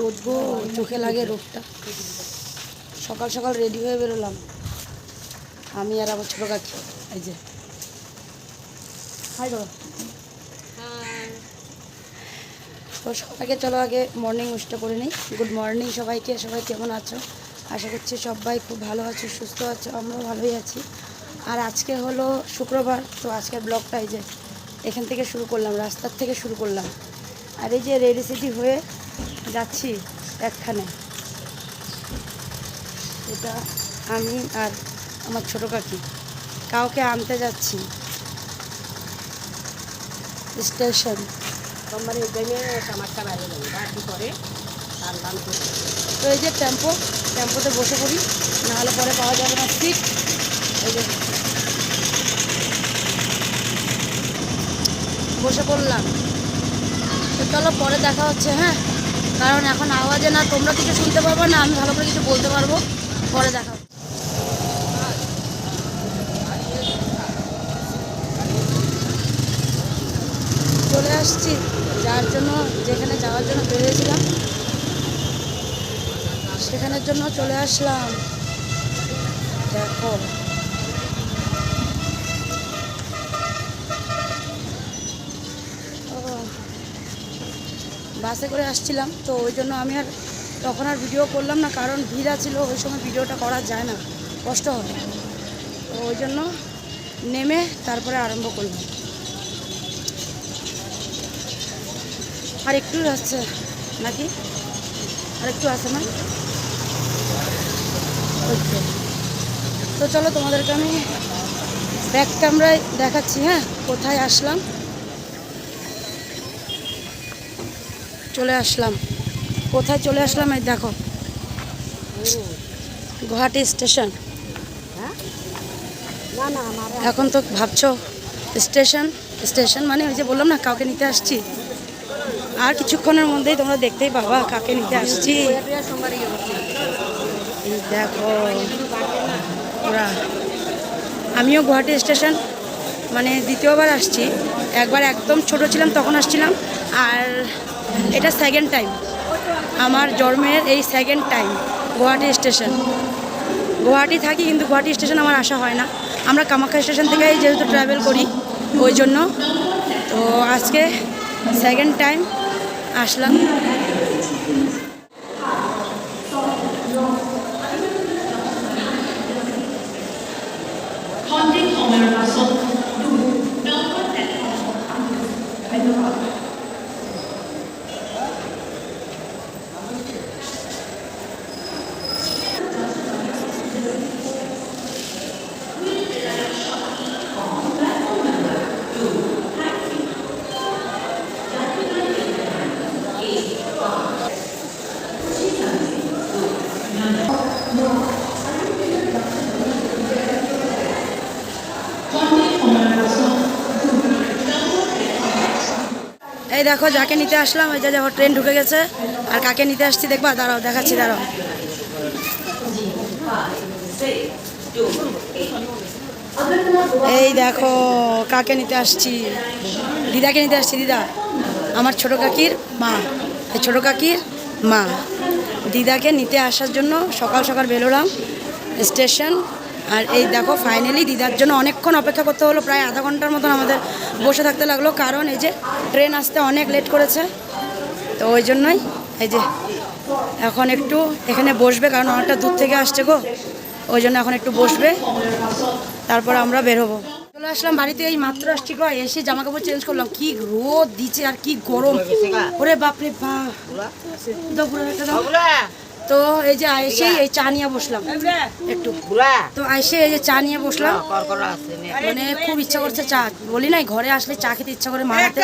রোদ গো? চোখে লাগে রোদটা। সকাল সকাল রেডি হয়ে বেরোলাম। আমি আর আমার ছোটো কাকি। এই যে। তো সবাইকে চলো আগে মর্নিং উইশটা করে নিই। গুড মর্নিং সবাইকে। সবাই কেমন আছো? আশা করছি সবাই খুব ভালো আছো, সুস্থ আছো। আমরাও ভালোই আছি। আর আজকে হলো শুক্রবার। তো আজকের ব্লগটা এই যে, এখান থেকে শুরু করলাম, রাস্তার থেকে শুরু করলাম। আর এই যে রেডি সিটি হয়ে যাচ্ছি একখানে। এটা আমি আর আমার ছোটো কাকি। কাউকে আনতে যাচ্ছি। স্টেশন। সোমবার এই টাইমে কামাখ্যা বাইরে যাবে। বাকি করে? তার তো এই যে টেম্পো টেম্পোতে বসে পড়ি। নাহলে পরে পাওয়া যাবে না সিট এই যে। বসে পড়লাম। চলো, পরে দেখা হচ্ছে হ্যাঁ? কারণ এখন আওয়াজে না তোমরা কিছু শুনতে পারব না, আমি ভালো করে কিছু বলতে পারব। পরে দেখা হচ্ছে। চলে আসছি, যার জন্য, যেখানে যাওয়ার জন্য বেরিয়েছিলাম, সেখানের জন্য চলে আসলাম। দেখো। বাসে করে আসছিলাম, তো ওই জন্য আমি আর তখন আর ভিডিও করলাম না, কারণ ভিড়া ছিল, ওই সময় ভিডিওটা করা যায় না, কষ্ট হবে তো ওই জন্য নেমে তারপরে আরম্ভ করলাম। আর একটু আছে, নাকি? আর একটু আছে না। তো চলো তোমাদেরকে আমি ব্যাক ক্যামেরায় দেখাচ্ছি হ্যাঁ? কোথায় আসলাম? চলে আসলাম। কোথায় চলে আসলাম এই দেখো। গুয়াহাটি স্টেশন। এখন তো ভাবছ, স্টেশন? স্টেশন মানে ওই যে বললাম না, কাউকে নিতে আসছি। আর কিছুক্ষণের মধ্যেই তোমরা দেখতেই পাবা কাকে নিতে আসছি। দেখো, ওরা। আমিও গুয়াহাটি স্টেশন মানে দ্বিতীয়বার আসছি। একবার একদম ছোট ছিলাম, তখন আসছিলাম। আর এটা সেকেন্ড টাইম আমার জন্মের এই second time Guwahati station Guwahati থাকি কিন্তু গুয়াহাটি স্টেশন আমার আসা হয় না। আমরা কামাখ্যা স্টেশন থেকেই যেহেতু ট্রাভেল করি, ওই জন্য। তো আজকে সেকেন্ড টাইম আসলাম। এই দেখো, যাকে নিতে আসলাম ওই যে দেখো ট্রেন ঢুকে গেছে। আর কাকে নিতে আসছি, দেখবা? দাঁড়াও, দেখাচ্ছি, দাঁড়াও। এই দেখো, কাকে নিতে আসছি? দিদাকে নিতে আসছি, দিদা। আমার ছোট কাকির মা। এই ছোট কাকির মা। দিদাকে নিতে আসার জন্য সকাল সকাল বেরোলাম স্টেশন। আর এই দেখো ফাইনালি দিদার জন্য অনেকক্ষণ অপেক্ষা করতে হলো প্রায় আধা ঘণ্টার মতন আমাদের বসে থাকতে লাগল কারণ এই যে ট্রেন আসতে অনেক লেট করেছে তো ওই জন্যই এই যে এখন একটু এখানে বসবে কারণ অনেকটা দূর থেকে আসছে গো ওই জন্য এখন একটু বসবে তারপর আমরা বেরোবো চলে আসলাম বাড়িতে এই মাত্র আসছি গো এসে জামা কাপড় চেঞ্জ করলাম কি রোদ দিচ্ছে আর কি গরম। ওরে বাপরে বাপ। তো এই যে এসে এই চা নিয়ে বসলাম। একটু। তো এসে এই যে চা নিয়ে বসলাম। নে। মানে খুব ইচ্ছা করছে চা। বলি নাই ঘরে আসলে চা খেতে ইচ্ছা করে মারাতে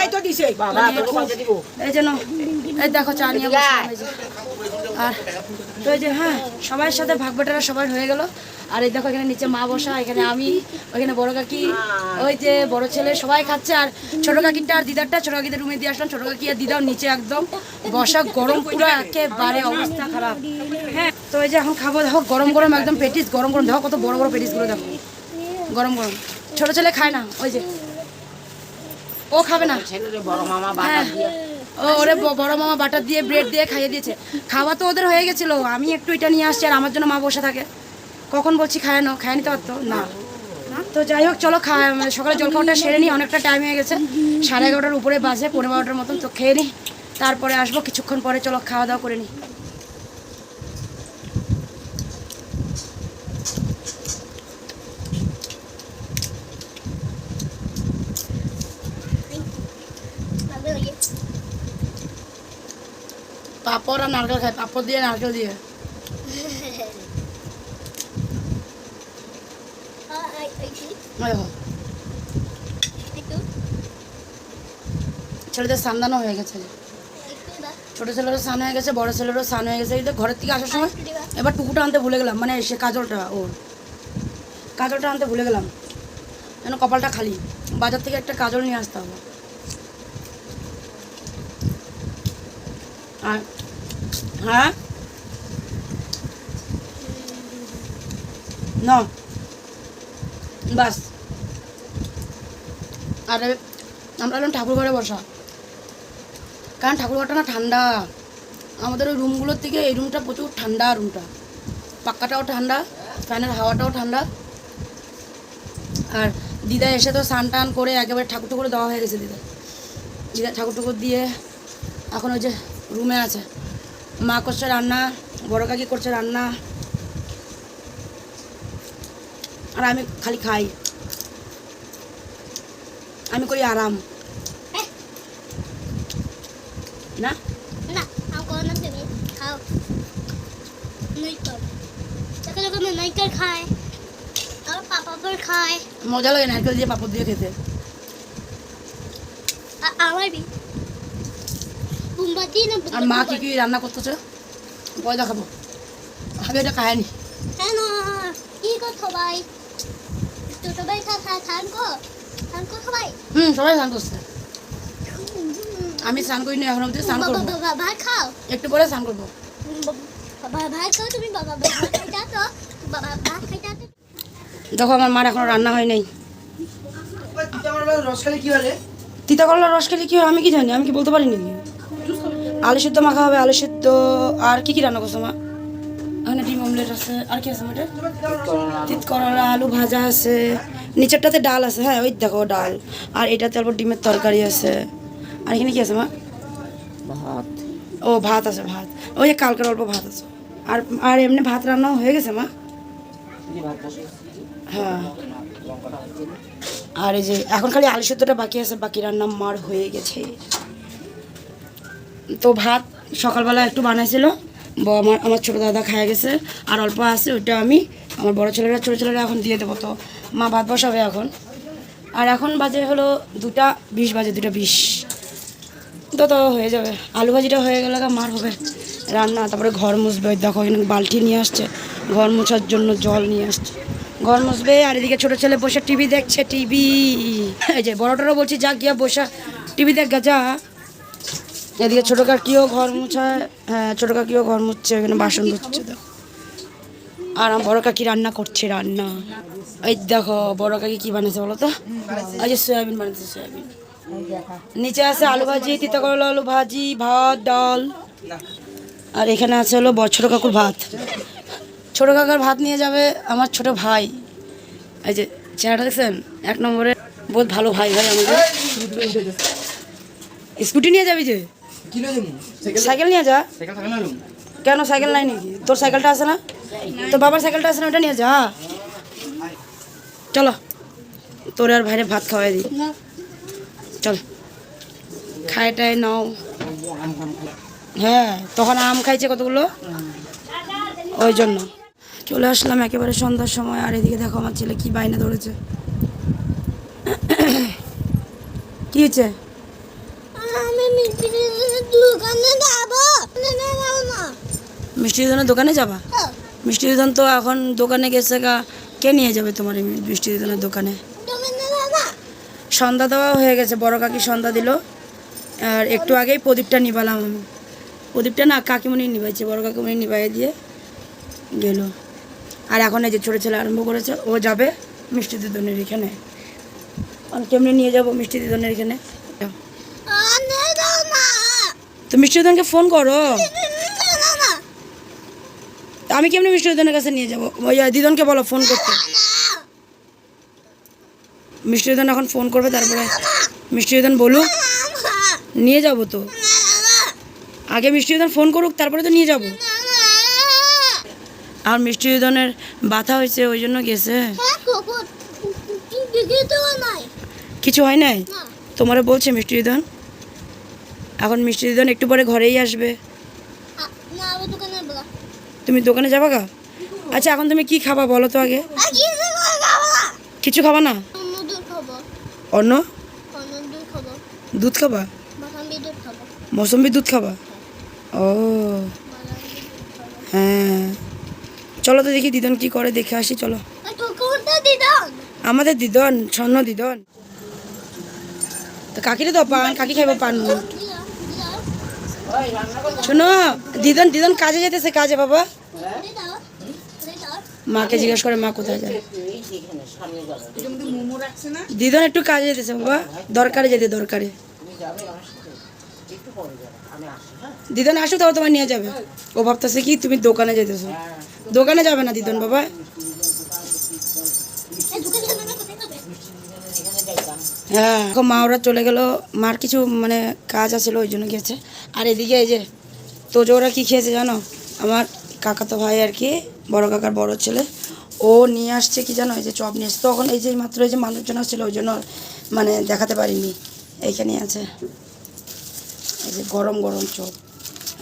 দিব। এই যেন এই দেখো চা নিয়ে বসলাম আর তো এই যে হ্যাঁ সবার সাথে ভাগ বাটারা সবার হয়ে গেল। আর এই দেখো এখানে নিচে মা বসা, এখানে আমি, ওইখানে বড় কাকি, ওই যে বড় ছেলে সবাই খাচ্ছে, আর ছোট কাকিটা আর দিদারটা, ছোট কাকিদের রুমে দিয়ে আসলাম, ছোট কাকি আর দিদাও নিচে একদম বসা, গরম পুরো একেবারে অবস্থা খারাপ। হ্যাঁ তো এই যে এখন খাব, দেখো গরম গরম একদম পেটিস, গরম গরম, দেখো কত বড় বড় পেটিসগুলো দেখো। গরম গরম। ছোট ছেলে খায় না, ওই যে। ও খাবে না। বড় মামা হ্যাঁ ওরে বড় মামা বাটার দিয়ে ব্রেড দিয়ে খাইয়ে দিয়েছে। খাওয়া তো ওদের হয়ে গেছিল, আমি একটু এটা নিয়ে আসছি, আর আমার জন্য মা বসে থাকে। কখন বলছি খায় না খায় নিতে পারতো না। তো যাই হোক, চলো খা মানে সকালে জল খাওয়াটা সেরে নিই, অনেকটা টাইম হয়ে গেছে। সাড়ে এগারোটার উপরে বাজে পনেরো বারোটার মতন, তো খেয়ে নিই। তারপরে আসব, কিছুক্ষণ পরে চলো খাওয়া দাওয়া করে নিই। পাপড় আর নারকেল খাই, পাপড় দিয়ে নারকেল দিয়ে ওই হো। ছেলেদের সান্দানো হয়ে গেছে। ছোট ছেলেরও স্নান হয়ে গেছে বড় ছেলেরও স্নান হয়ে গেছে। ঘরের থেকে আসার সময় এবার টুকুটা আনতে ভুলে গেলাম মানে সে কাজলটা ওর। কাজলটা আনতে ভুলে গেলাম। যেন কপালটা খালি। বাজার থেকে একটা কাজল নিয়ে আসতে হবে। আর হ্যাঁ? ন। বাস। আর, আমরা এলাম ঠাকুর ঘরে বসা। কারণ ঠাকুর ঘরটা না ঠান্ডা। আমাদের ওই রুমগুলোর থেকে এই রুমটা প্রচুর ঠান্ডা রুমটা পাক্কাটাও ঠান্ডা, ফ্যানের হাওয়াটাও ঠান্ডা। আর দিদা এসে তো স্নান টান করে একেবারে ঠাকুর ঠাকুর দেওয়া হয়ে গেছে দিদা। দিদা ঠাকুর ঠাকুর দিয়ে এখন ওই যে রুমে আছে। মা করছে রান্না, বড় কাকি করছে রান্না। আর আমি খালি খাই। আমি করি আরাম। না? খাও খায় মজা লাগে নারকেল দিয়ে পাপড় দিয়ে খেতে। আর আমার বি বুম্বাদি না আর মা কি কি রান্না করতেছে? পয় দেখাবো আমি এটা খায়নি হ্যাঁ না কি কর সবাই স্নান আমি এখন অবধি স্নান করব। ভাত খাও একটু পরে স্নান করব। দেখো, আমার মার এখনও রান্না হয় নাই। তিতা করলার রস খেলে কি হয় আমি কি জানি? আমি কি বলতে পারিনি? আলু সিদ্ধ মাখা হবে, আলু সিদ্ধ, আর কি কি রান্না করছ মা? এখানে ডিম অমলেট আছে। আর কি আছে মেটে তিত করলা আলু ভাজা আছে। নিচেরটাতে ডাল আছে হ্যাঁ ওই দেখো ডাল। আর এটাতে অল্প ডিমের তরকারি আছে। আর এখানে কি আছে মা? ভাত। ও ভাত আছে ভাত। ওই যে কালকের অল্প ভাত আছে। আর আর এমনি ভাত রান্না হয়ে গেছে মা? হ্যাঁ। আর এই যে এখন খালি আলু সেদ্ধটা বাকি আছে বাকি রান্না মার হয়ে গেছে। তো ভাত সকালবেলা একটু বানাইছিল। আমার আমার ছোটো দাদা খায় গেছে, আর অল্প আছে, ওইটা আমি আমার বড় ছেলেরা, ছোটো ছেলেরা এখন দিয়ে দেবো তো। মা ভাত বসাবে এখন। আর এখন বাজে হলো দুটা বিশ, বাজে দুটা বিশ। তো তো হয়ে যাবে। আলু ভাজিটা হয়ে গেলে মার হবে রান্না। তারপরে ঘর মুছবে দেখো এখানে বালতি নিয়ে আসছে, ঘর মোছার জন্য জল নিয়ে আসছে। ঘর মুছবে, আর এদিকে ছোটো ছেলে বসে টিভি দেখছে, টিভি। এই যে বড়টারও বলছি যা গিয়া বসা। টিভি দেখ যা। এদিকে ছোটো কাকিও ঘর মুছায় হ্যাঁ ছোটো কাকিও ঘর মুছছে, এখানে বাসন ধুচ্ছে, দেখো। আর আমার বড় কাকি রান্না করছে, রান্না। এই দেখো, বড় কাকি কি বানিয়েছে বলো তো? যে সয়াবিন বানিয়েছে সয়াবিন। নিচে আছে আলু ভাজি, তিতা করলা, আলু ভাজি, ভাত, ডাল। আর এখানে আছে হলো ছোটো কাকুর ভাত। ছোটো কাকার ভাত নিয়ে যাবে আমার ছোট ভাই। এই যে চেহারাটা দেখছেন? এক নম্বরে বহুত ভালো ভাই ভাই আমাদের। স্কুটি নিয়ে যাবি যে? সাইকেল নিয়ে যা। কেন সাইকেল নাই নাকি? তোর সাইকেলটা আছে না? তোর বাবার সাইকেলটা আছে না ওটা নিয়ে যা। চলো তোর আর ভাইরে ভাত খাওয়াই দিই চল। খায় টায় নাও। হ্যাঁ তখন আম খাইছে কতগুলো? ওই জন্য। চলে আসলাম একেবারে সন্ধ্যার সময় আর এদিকে দেখো আমার ছেলে কি বাইনা ধরেছে। কি হয়েছে? মিষ্টি দোকানের দোকানে যাবা? মিষ্টি দোকান তো এখন দোকানে গেছে গা। কে নিয়ে যাবে তোমার এই মিষ্টি দোকানের দোকানে? সন্ধ্যা দেওয়া হয়ে গেছে বড় কাকি সন্ধ্যা দিল। আর একটু আগেই প্রদীপটা নিবালাম আমি। প্রদীপটা না কাকিমণি নিবাইছে বড় কাকিমণি নিবাই দিয়ে গেল। আর এখন এই যে ছোটো ছেলে আরম্ভ করেছে ও যাবে মিষ্টি দিদনের এখানে। আর কেমনি নিয়ে যাব মিষ্টি দিদনের এখানে? তো মিষ্টিদনকে ফোন করো। আমি কেমনি মিষ্টিদনের কাছে নিয়ে যাব? ওই দিদনকে বলো ফোন করতে। মিষ্টিদন এখন ফোন করবে তারপরে মিষ্টিদন বলুক। নিয়ে যাব তো। আগে মিষ্টিদন ফোন করুক তারপরে তো নিয়ে যাব। আর মিষ্টিদনের ব্যথা হয়েছে ওই জন্য গেছে। হ্যাঁ কিছু হয় নাই? তোমারে বলছে মিষ্টিদন এখন মিষ্টিদন একটু পরে ঘরেই আসবে। তুমি দোকানে যাবা গা? আচ্ছা এখন তুমি কি খাবা বলো তো আগে? কিছু খাবা না? অন্য দুধ খাব। মৌসম্বি দুধ খাবা? ও। হ্যাঁ। চলো তো দেখি দিদন কি করে দেখে আসি চলো। দিদান? আমাদের দিদন স্বর্ণ দিদন। তো কাকিরে তো পান কাকি খাইব পান। শোনো, দিদন দিদন কাজে যেতেছে, কাজে বাবা। মাকে জিজ্ঞেস করে মা কোথায় যায়। দিদন একটু কাজে যেতেছে, বাবা। দরকারে যেতে, দরকারে। দিদন, আসো, তাও তোমার নিয়ে যাবে। ও ভাবতেছে কি, তুমি দোকানে যেতেছো। দোকানে যাবে না দিদন, বাবা। হ্যাঁ মা, ওরা চলে গেল। মার কিছু মানে কাজ আছিল ওই জন্য গেছে আর এদিকে এই যে তোজো ওরা কী খেয়েছে জানো? আমার কাকাতো ভাই আর কি, বড় কাকার বড় ছেলে, ও নিয়ে আসছে কি জানো? এই যে চপ নিয়ে আসছে। তখন এই যে মাত্র এই যে মানুষজন আসছিল, ওই জন্য মানে দেখাতে পারিনি। এইখানে আছে। এই যে গরম গরম চপ।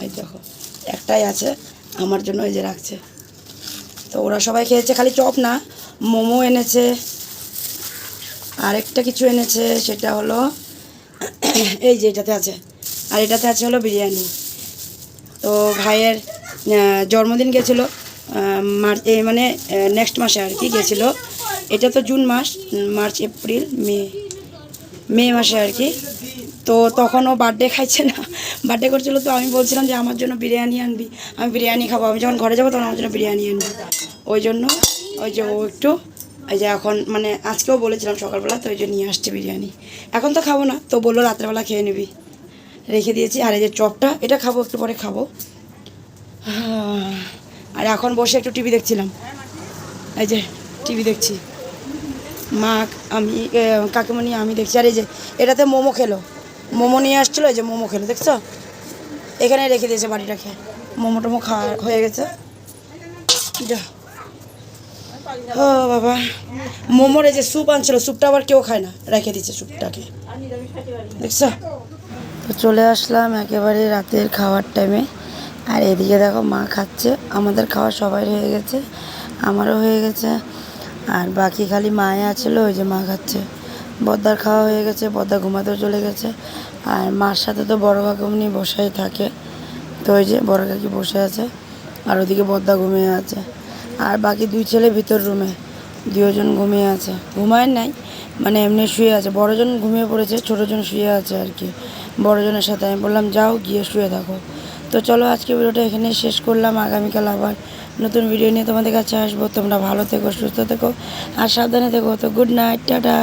এই দেখো, একটাই আছে, আমার জন্য এই যে রাখছে। তো ওরা সবাই খেয়েছে, খালি চপ না, মোমো এনেছে। আরেকটা কিছু এনেছে, সেটা হলো, এই যে এটাতে আছে। আর এটাতে আছে হলো বিরিয়ানি। তো ভাইয়ের জন্মদিন গেছিল মার্চ মানে নেক্সট মাসে আর কি গেছিল। এটা তো জুন মাস মার্চ, এপ্রিল, মে মে মাসে আর কি। তো তখন ও বার্থডে খাইছে না বার্থডে করছিল তো আমি বলছিলাম যে আমার জন্য বিরিয়ানি আনবি। আমি বিরিয়ানি খাব, আমি যখন ঘরে যাব তখন আমার জন্য বিরিয়ানি আনবি। ওই জন্য, ওই যে ও একটু ওই যে এখন মানে আজকেও বলেছিলাম সকালবেলা, তো ওই যে নিয়ে আসছে বিরিয়ানি। এখন তো খাব না, তো বলল রাত্রেবেলা খেয়ে নিবি। রেখে দিয়েছি। আর এই যে চপটা, এটা খাব, একটু পরে খাব। আর এখন বসে একটু টিভি দেখছিলাম। এই যে, টিভি দেখছি। মা, আমি কাকিমণি, আমি দেখছি। আর এই যে, এটাতে মোমো খেলো। মোমো নিয়ে আসছিল, এই যে মোমো খেলো, দেখছ? এখানে রেখে দিয়েছে বাড়িটাকে। মোমো টোমো খাওয়া হয়ে গেছে। যা। ও বাবা। মোমোর এই যে স্যুপ আনছিল স্যুপটা আবার কেউ খায় না। রেখে দিচ্ছে স্যুপটাকে দেখছ? তো চলে আসলাম একেবারে রাতের খাওয়ার টাইমে আর এদিকে দেখো মা খাচ্ছে, আমাদের খাওয়া সবাই হয়ে গেছে, আমারও হয়ে গেছে। আর বাকি খালি মায়ে আছিল, ওই যে মা খাচ্ছে। বদ্দার খাওয়া হয়ে গেছে, বদ্দা ঘুমাতেও চলে গেছে। আর মার সাথে তো বড় কাকুমনি বসাই থাকে, তো ওই যে বড় কাকি বসে আছে, আর ওদিকে বদ্দা ঘুমিয়ে আছে। আর বাকি দুই ছেলে ভিতর রুমে দুজন ঘুমিয়ে আছে। ঘুমায় নাই মানে এমনি শুয়ে আছে, বড়জন ঘুমিয়ে পড়েছে, ছোটোজন শুয়ে আছে আর কি। বড়জনের সাথে। আমি বললাম, যাও, গিয়ে শুয়ে থাকো। তো চলো, আজকে ভিডিওটা এখানে শেষ করলাম। আগামীকাল আবার নতুন ভিডিও নিয়ে তোমাদের কাছে আসব। তোমরা ভালো থেকো, সুস্থ থেকো, আর সাবধানে থেকো। তো গুড নাইট টাটা।